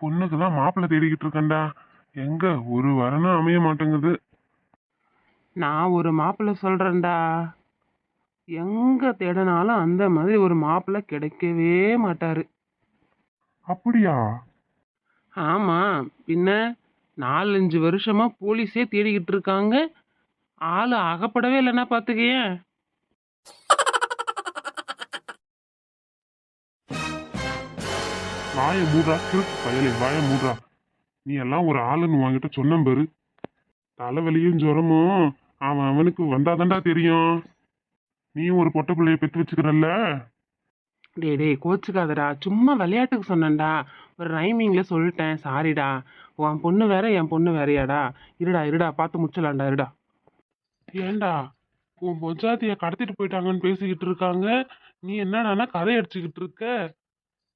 பொண்ணுக்கு தான் மாப்பிள்ளை தேடிக்கிட்டு இருக்கேன்டா. எங்க? ஒரு வரனும் அமைய மாட்டேங்குது. நான் ஒரு மாப்பிள்ளை சொல்கிறேன்டா எங்கே தேடினாலும் அந்த மாதிரி ஒரு மாப்பிள்ளை கிடைக்கவே மாட்டார். அப்படியா? ஆமாம் பின்ன நாலஞ்சு வருஷமாக போலீஸே தேடிக்கிட்டு இருக்காங்க. ஆள் அகப்படவே இல்லைன்னா பார்த்துக்கேன் வாய மூடுறா கிறுக்கு பயலே வாய மூடுறா நீ எல்லாம் ஒரு ஆளுன்னு வாங்கிட்ட சொன்ன பாரு. தலைவலியும் ஜுரமும். அவன் அவனுக்கு வந்தாதான்டா தெரியும். நீயும் ஒரு பொட்டை பிள்ளைய பெற்று வச்சுக்கிறல்ல? டேய் டேய் கோச்சுக்காதடா. சும்மா விளையாட்டுக்கு சொன்னேன்டா. ஒரு ரைமிங்கில் சொல்லிட்டேன். சாரிடா உன் பொண்ணு வேற என் பொண்ணு வேறையாடா. இருடா இருடா. பார்த்து முச்சலாண்டா இருடா. ஏன்டா? உன் பொஞ்சாத்திய கடத்திட்டு போயிட்டாங்கன்னு பேசிக்கிட்டு இருக்காங்க. நீ என்னடானா கதை அடிச்சுக்கிட்டு இருக்க?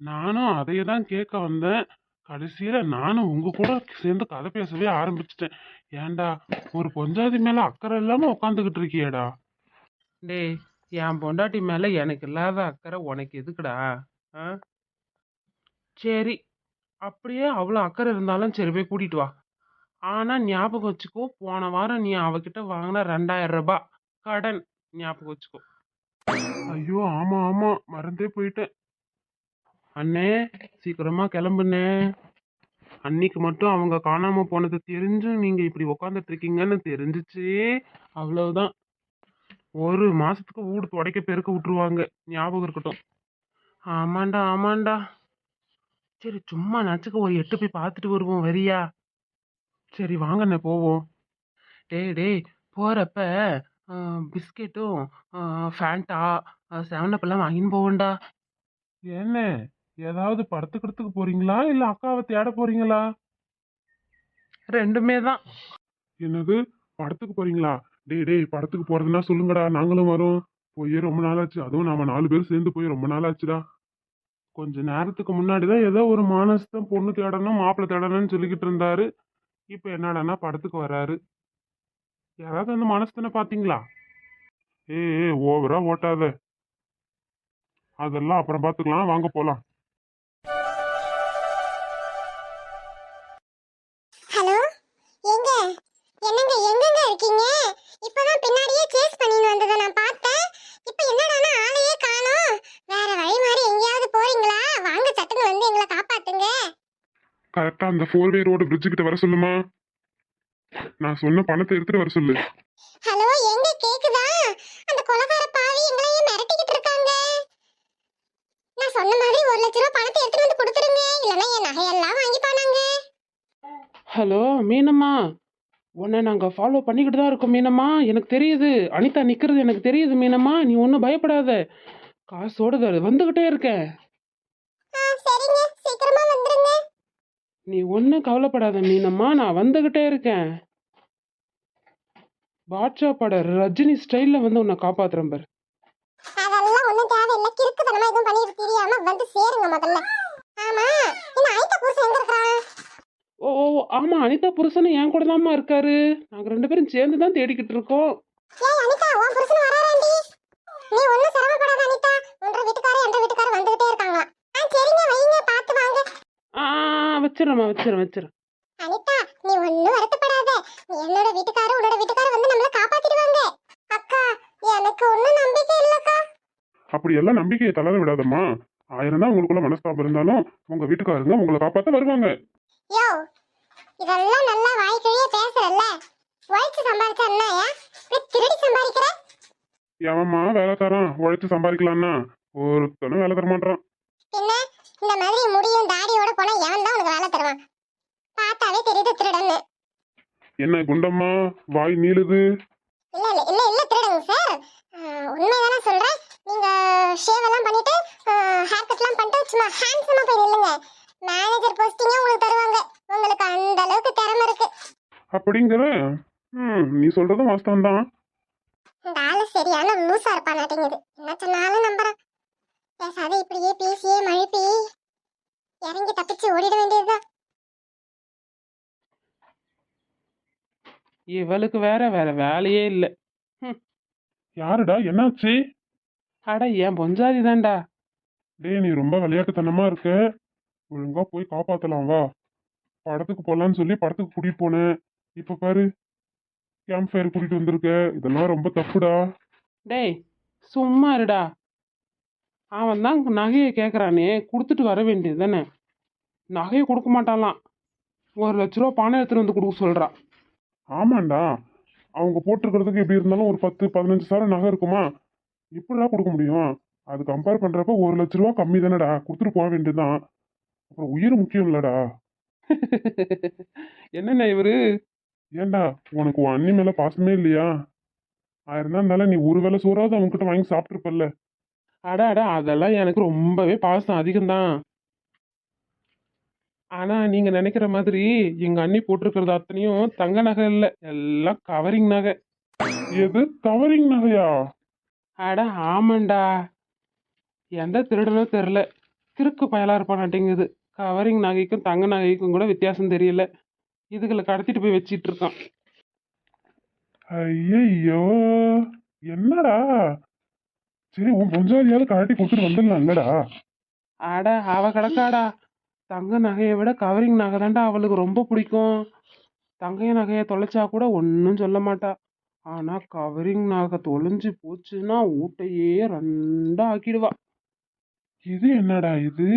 நானும் அதையே தான் கேட்க வந்தேன். கடைசியில நானும் உங்க கூட சேர்ந்து கதை பேசவே ஆரம்பிச்சிட்டேன். ஏன்டா ஒரு பொஞ்சாதி மேல அக்கறை இல்லாம உட்காந்துக்கிட்டு இருக்கியேடா? டேய் என் பொண்டாட்டி மேல எனக்கு இல்லாத அக்கறை உனக்கு எதுக்குடா? ஆ? சரி அப்படியே அவ்வளோ அக்கறை இருந்தாலும் சரி போய் கூட்டிட்டு வா. ஆனா ஞாபகம் வச்சுக்கோ போன வாரம் நீ அவகிட்ட வாங்கின ரெண்டாயிரம் ரூபாய் கடன் ஞாபகம் வச்சுக்கோ. ஐயோ ஆமா ஆமா மறந்தே போயிட்டேன். அண்ணே சீக்கிரமா கிளம்புண்ணே. அன்னைக்கு மட்டும் அவங்க காணாம போனது தெரிஞ்சும் நீங்க இப்படி உக்காந்துட்டு இருக்கீங்கன்னு தெரிஞ்சிச்சு. அவ்வளவுதான். ஒரு மாசத்துக்கு வீடு துடைக்க பெருக்க விட்டுருவாங்க. ஞாபகம் இருக்கட்டும். ஆமாண்டா ஆமாண்டா. சரி சும்மா நச்சுக்க ஒரு எட்டு போய் பார்த்துட்டு வருவோம் வரியா? சரி வாங்கண்ணே போவோம். டேய் டேய் போறப்ப பிஸ்கெட்டும் ஃபேண்டா செவனப் எல்லாம் வாங்கின்னு போவோம்டா. என்ன? ஏதாவது படத்துக்கிறதுக்கு போறீங்களா? இல்ல அக்காவை தேட போறீங்களா? ரெண்டுமே தான். என்னது? படத்துக்கு போறீங்களா? டேய் டேய் படத்துக்கு போறதுன்னா சொல்லுங்கடா. நாங்களும் வரோம். போய் ரொம்ப நாள் ஆச்சு அதுவும் நாம நாலு பேர் சேர்ந்து போய் ரொம்ப நாள் ஆச்சுடா கொஞ்ச நேரத்துக்கு முன்னாடி தான் ஏதோ ஒரு மானஸ்தான் பொண்ணு தேடணும் மாப்பிள்ளை தேடணும்னு சொல்லிக்கிட்டு இருந்தாரு. இப்போ என்னடான்னா படத்துக்கு வராரு. யாராவது அந்த மனஸ்தனை பாத்தீங்களா? ஏய் ஏய், ஓவரா ஓட்டாத. அதெல்லாம் அப்புறம் பார்த்துக்கலாம் வாங்க போலாம். கரெக்டா அந்த ஃபோர் வே ரோடு பிரிட்ஜு கிட்ட வர சொல்லுமா? நான் சொன்ன பணத்தை எடுத்துட்டு வர சொல்லு. ஹலோ எங்க? கேக்குதா? அந்த கொலகார பாவி எங்களையே மிரட்டிக்கிட்டு இருக்காங்க. நான் சொன்ன மாதிரி ஒரு லட்ச ரூபா பணத்தை எடுத்துட்டு வந்து கொடுத்துருங்க. இல்லைன்னா என் நகையெல்லாம் வாங்கி போனாங்க. ஹலோ மீனம்மா. உன்னை நாங்கள் ஃபாலோ பண்ணிக்கிட்டு தான் இருக்கோம் மீனம்மா. எனக்கு தெரியுது. அனிதா நிற்கிறது எனக்கு தெரியுது மீனம்மா. நீ ஒன்றும் பயப்படாத. காசோட வந்துக்கிட்டே இருக்கேன். நீ ஒன்றும் கவலைப்படாத மீனம்மா நான் வந்துக்கிட்டே இருக்கேன். பாட்ஷா பட ரஜினி ஸ்டைலில் வந்து உன்னை காப்பாத்துறேன் பாரு. அதெல்லாம் ஒண்ணும் தேவையில்லை. கிறுக்குத்தனமா எதுவும் பண்ணிட்டு தெரியாம வந்து சேருங்க முதல்ல. ஆமா இந்த ஐட்ட புருஷன் எங்க இருக்கான் ஓ ஓ ஆமா அனிதா புருஷனும் என் கூட தான்மா இருக்காரு. ரெண்டு பேரும் சேர்ந்து தான் தேடிக்கிட்டு இருக்கோம். ஏய் அனிதா உன் புருஷன் வராராண்டி? நீ ஒண்ணும் சிரமப்படாத அனிதா. உன்ற வீட்டுக்காரர் என்ற வீட்டுக்காரர் வந்துகிட்டே இருக்காங்க ஆ சரிங்க வைங்க. வச்சிடறேம்மா வச்சிடறேன் வச்சிடறேன் அனிதா நீ ஒண்ணும் வருத்தப்படாத. நீ என்னோட வீட்டுக்காரர் உன்னோட வீட்டுக்காரர் வந்து நம்மள காப்பாத்திடுவாங்க. அக்கா எனக்கு ஒண்ணும் நம்பிக்கை இல்லக்கா. அப்படி எல்லாம் நம்பிக்கையை தளர விடாதம்மா. ஆயிரம் தான் உங்களுக்குள்ள மனஸ்தாபம் இருந்தாலும் உங்க வீட்டுக்காரங்க உங்களை காப்பாத்த வருவாங்க. யோ இதெல்லாம் நல்லா வாய்க்கிழியே பேசுறல்ல. உழைச்சு சம்பாதிச்சா என்னயா திருடி சம்பாதிக்கிற? எவன்மா வேலை தரான். உழைச்சு சம்பாதிக்கலாம்னா ஒருத்தனும் வேலை தர மாட்டான் பின்ன இந்த மாதிரி முடியும் தாடியோட போனா எவன் தான் உனக்கு வேலை தருவான் பார்த்தாவே தெரியுது திருடன்னு என்ன குண்டம்மா? வாய் நீளுது. இல்ல இல்ல இல்ல இல்ல திருடுங்க சார். உண்மைதானே சொல்றேன். நீங்க ஷேவ் எல்லாம் பண்ணிட்டு ஹேர் கட்லாம் பண்ணிட்டு சும்மா ஹேண்ட்ஸமா போய் நில்லுங்க. மேனேஜர் போஸ்டிங்கே உங்களுக்கு தருவாங்க. உங்களுக்கு அந்த அளவுக்கு திறமை இருக்கு. அப்படிங்கிற? நீ சொல்றதும் வாஸ்தவம் தான் இந்த ஆளு சரியான லூசா இருப்பா நாட்டிங்குது என்ன சொன்னாலும் நம்புறேன். பேசாத இப்படியே பேசியே மழுப்பி. இறங்கி தப்பிச்சு ஓடிட வேண்டியதுதான். இவளுக்கு வேற வேற வேலையே இல்லை. யாருடா? என்னாச்சு? அட என் பொஞ்சாதி தான்டா. டேய் நீ ரொம்ப விளையாட்டுத்தனமா இருக்க. ஒழுங்கா போய் காப்பாத்தலாம் வா. படத்துக்கு போலான்னு சொல்லி படத்துக்கு கூட்டிட்டு போனேன். இப்ப பாரு கேம்ப் ஃபயர் கூட்டிட்டு வந்திருக்க. இதெல்லாம் ரொம்ப தப்புடா. டேய் சும்மா இருடா. அவன் தான் நகையை கேட்குறானே கொடுத்துட்டு வர வேண்டியது தானே. நகையை கொடுக்க மாட்டான்லாம். ஒரு லட்ச ரூபா பணம் எடுத்துட்டு வந்து கொடுக்க சொல்கிறான் ஆமாண்டா. அவங்க போட்டிருக்கிறதுக்கு எப்படி இருந்தாலும் ஒரு பத்து பதினஞ்சு சாரம் நகை இருக்குமா? எப்படிடா கொடுக்க முடியும்? அது கம்பேர் பண்றப்ப ஒரு லட்ச ரூபா கம்மி தானடா. கொடுத்துட்டு போக வேண்டியதுதான். அப்புறம் உயிர் முக்கியம் இல்லடா. என்னண்ணே இவரு? ஏன்டா உனக்கு உன் அண்ணி மேல பாசமே இல்லையா? ஆயிருந்தா இருந்தாலும் நீ ஒரு வேளை சோறாவது அவன்கிட்ட வாங்கி சாப்பிட்டுருப்பல்ல. அட அட அதெல்லாம் எனக்கு ரொம்பவே பாசம் அதிகம்தான். ஆனா நீங்க நினைக்கிற மாதிரி எங்க அண்ணி போட்டிருக்கிறது அத்தனையும் தங்க நகை இல்லை. எல்லாம் கவரிங் நகை. எது கவரிங் நகையா? அட ஆமாண்டா. எந்த திருடனோ தெரில கிறுக்கு பயலா இருப்பானாட்டிங்குது. கவரிங் நகைக்கும் தங்க நகைக்கும் கூட வித்தியாசம் தெரியல. இதுகளை கடத்திட்டு போய் வச்சிட்டு இருக்கான் ஐயையோ! என்னடா? சரி உன் பொஞ்சாதியாவது கழட்டி கொடுத்துட்டு வந்துடலாம்லடா. அட அவ கிடக்காடா. தங்க நகையை விட கவரிங் நகை தான்டா அவளுக்கு ரொம்ப பிடிக்கும். தங்க நகையை தொலைச்சா கூட ஒன்றும் சொல்ல மாட்டா. ஆனால் கவரிங் நகை தொலைஞ்சு போச்சுன்னா ஊட்டையே ரெண்டா ஆக்கிடுவா. இது என்னடா இது?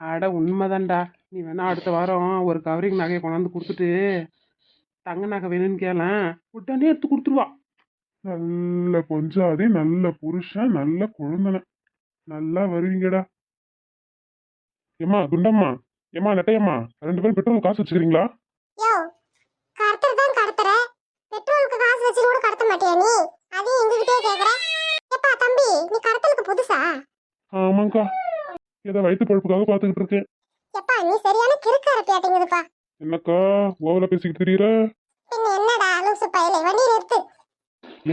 அட உண்மைதான்டா. நீ வேணா அடுத்த வாரம் ஒரு கவரிங் நகையை கொண்டாந்து கொடுத்துட்டு தங்க நகை வேணும்னு கேளேன் உடனே எடுத்து கொடுத்துருவா. நல்ல பொஞ்சாதி நல்ல புருஷன் நல்ல குழந்தை நல்லா வருவீங்கடா. ஏம்மா குண்டம்மா. ஏம்மா நெட்டையம்மா. ரெண்டு பேரும் பெட்ரோல் காசு வச்சுக்கிறீங்களா? யோ கடத்துறது தான் கடத்துற. பெட்ரோலுக்கு காசு வச்சுட்டு கூட கடத்த மாட்டியா நீ? அதையும் எங்ககிட்டயே கேக்குற? எப்பா தம்பி நீ கடத்தலுக்கு புதுசா? ஆமாங்க்கா ஏதோ வயிற்று பழுப்புக்காக பார்த்துக்கிட்டு இருக்கேன். எப்பா நீ சரியான கிறுக்கு அரப்பியாட்டிங்குதுப்பா என்னக்கா ஓவலா பேசிக்கிட்டு தெரியற பின்ன என்னடா லூசு பயலே? வண்டி நிறுத்து.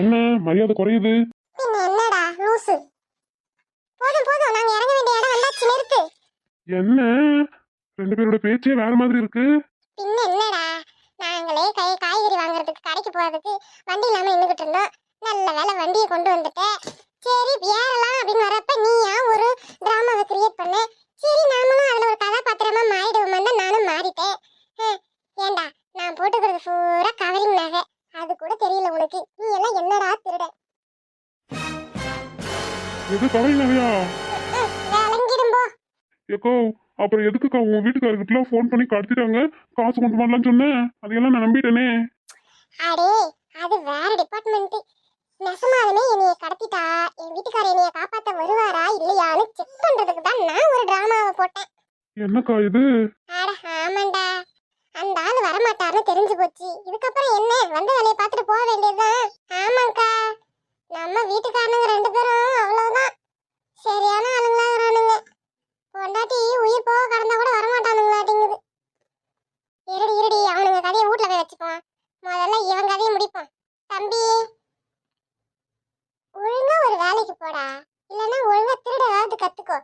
என்ன மரியாதை குறையுது? பின்ன என்னடா லூசு? போதும் போதும் நாங்க இறங்க வேண்டிய இடம் வந்தாச்சு நிறுத்து என்ன? ரெண்டு பேரோட பேச்சே வேற மாதிரி இருக்கு. பின்ன என்னடா? நாங்களே கை காய்கறி வாங்குறதுக்கு கடைக்கு போறதுக்கு வண்டி இல்லாம நின்றுகிட்டு இருந்தோம். நல்ல வேலை வண்டியை கொண்டு வந்துட்டேன் சரி ஏறலாம் அப்படின்னு வரப்ப நீயா ஒரு டிராமாவை கிரியேட் பண்ண. சரி நாமளும் அதுல ஒரு கதாபாத்திரமா மாறிடுவோம் தான் நானும் மாறிட்டேன். ஏன்டா நான் போட்டுக்கிறது பூரா கவரிங் நகை. அது கூட தெரியல உனக்கு. நீ எல்லாம் என்னடா திருட? எது கவலை நகையா? ஏக்கோ அப்புறம் எதுக்குக்கா உன் வீட்டுக்காரர்கிட்டலாம் ஃபோன் பண்ணி கடத்திட்டாங்க? காசு கொண்டு வரலாம்னு சொன்னேன். அதையெல்லாம் நான் நம்பிட்டேனே. அடே அது வேற டிபார்ட்மெண்ட் நெசமாலுமே என்னைய கடத்திட்டா? என் வீட்டுக்காரர் என்னைய காப்பாத்த வருவாரா இல்லையான்னு செக் பண்றதுக்கு தான் நான் ஒரு டிராமாவை போட்டேன். என்னக்கா இது? அட ஆமாண்டா. அந்த ஆள் வரமாட்டாருன்னு தெரிஞ்சு போச்சு. இதுக்கப்புறம் என்ன? வந்த வேலையை பார்த்துட்டு போக வேண்டியதுதான். ஆமாக்கா நம்ம வீட்டுக்காரனுங்க ரெண்டு பேரும் அவ்வளவுதான். சரியான ஆளுங்களாகிறானுங்க. பொண்டாட்டி உயிர் போக கடந்தா கூட வரமாட்டானுங்களாட்டிங்குது இருடி இருடி அவனுங்க கதையை வீட்ல போய் வச்சுக்குவான். முதல்ல இவன் கதையை முடிப்போம். தம்பி ஒழுங்கா ஒரு வேலைக்கு போடா. இல்லைன்னா ஒழுங்கா திருட ஏதாவது கத்துக்கோ.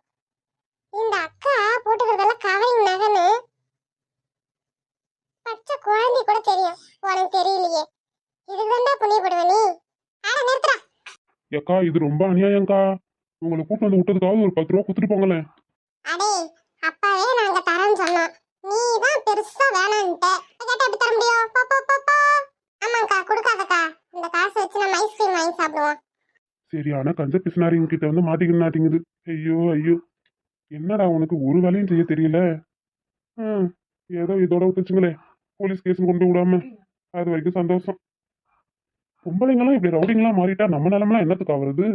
இந்த அக்கா போட்டுக்கிறதெல்லாம் கவரிங் நகைன்னு பச்சை குழந்தை கூட தெரியும். உனக்கு தெரியலையே. இதுதான்டா புண்ணியப்படுவ நீ. ஆட நிறுத்துறா ஏக்கா இது ரொம்ப அநியாயம்க்கா. உங்களை கூட்டு வந்து விட்டதுக்காவது ஒரு பத்து ரூபா கொடுத்துட்டு போங்களேன். அடே அப்பாவே நாங்க தரேன்னு சொன்னோம் நீ தான் பெருசா வேணான்ட்ட. கேட்டா எப்படி தர முடியும்? பாப்பா பாப்பா ஆமாக்கா கொடுக்காதக்கா. இந்த காசு வச்சு நம்ம ஐஸ்கிரீம் வாங்கி சாப்பிடுவோம். சரியான கஞ்ச பிசினாரிங்க கிட்ட வந்து மாட்டிக்கினாட்டிங்குது ஐயோ ஐயோ. என்னடா உனக்கு ஒரு வேலையும் செய்ய தெரியல? ஏதோ இதோட விட்டுச்சுங்களே போலீஸ் கேஸ் கொண்டு விடாம. அது வரைக்கும் சந்தோஷம். பொம்பளைங்களாம் இப்படி ரவுடிங்களாம் மாறிட்டா நம்ம நிலமெல்லாம் என்னத்துக்கு ஆகுறது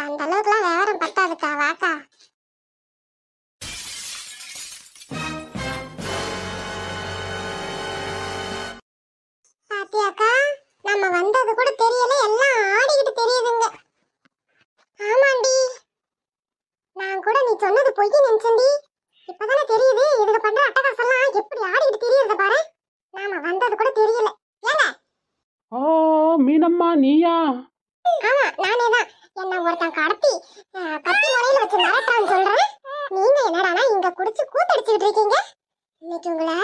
ச்சே, உனக்கு அந்த அளவுக்குலாம் விவரம் பத்தாதுக்கா வாக்கா. பாத்தியாக்கா நம்ம வந்தது கூட தெரியல எல்லாம் ஆடிக்கிட்டு தெரியுதுங்க. ஆமாண்டி. நான் கூட நீ சொன்னது பொய் பண்ற அட்டகாசம்லாம் எப்படி ஆடிட்டு தெரியறத பாரு. நாம வந்தது கூட தெரியல. ஏங்க? ஓ மீனம்மா நீயா? ஆமா நானே தான் ஒருத்தன் கடத்தி பத்தி கத்தி வச்சு மிரட்டான்னு சொல்றேன் நீங்க என்னடானா இங்க குடிச்சு கூத்தடிச்சுக்கிட்டு இருக்கீங்க? இன்னைக்கு உங்களை